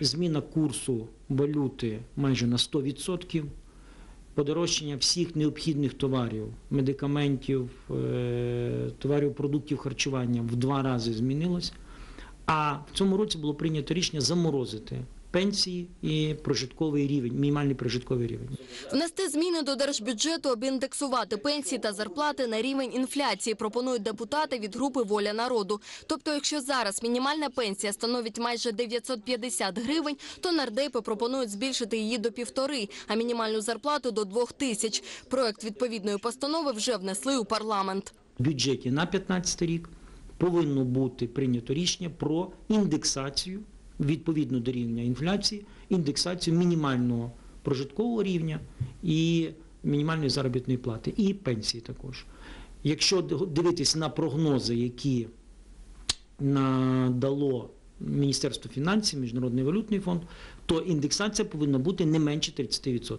Зміна курсу валюти майже на 100%. Подорожчання всіх необхідних товарів, медикаментів, е, товарів продуктів харчування в два рази змінилось. А в цьому році було прийнято рішення заморозити пенсії і прожитковий рівень, мінімальний прожитковий рівень. Внести зміни до держбюджету, аби індексувати пенсії та зарплати на рівень інфляції, пропонують депутати від групи «Воля народу». Тобто, якщо зараз мінімальна пенсія становить майже 950 гривень, то нардепи пропонують збільшити її до півтори, а мінімальну зарплату до двох тисяч. Проект відповідної постанови вже внесли у парламент. В бюджеті на 2015 рік повинно бути прийнято рішення про індексацію відповідно до рівня інфляції, індексацію мінімального прожиткового рівня і мінімальної заробітної плати, і пенсії також. Якщо дивитись на прогнози, які надало Міністерство фінансів, Міжнародний валютний фонд, то індексація повинна бути не менше 30%.